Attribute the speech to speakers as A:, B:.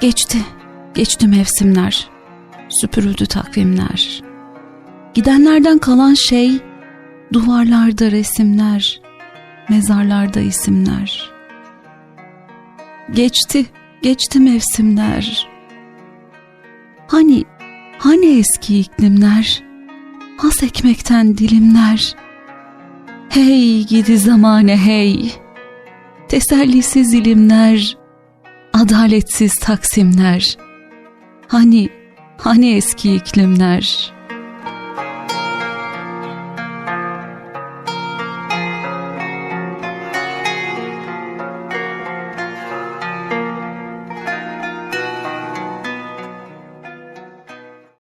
A: Geçti, geçti mevsimler, süpürüldü takvimler. Gidenlerden kalan şey, duvarlarda resimler, mezarlarda isimler. Geçti, geçti mevsimler. Hani, hani eski iklimler, has ekmekten dilimler. Hey gidi zamane hey, tesellisiz ilimler, adaletsiz taksimler. Hani, hani eski iklimler.''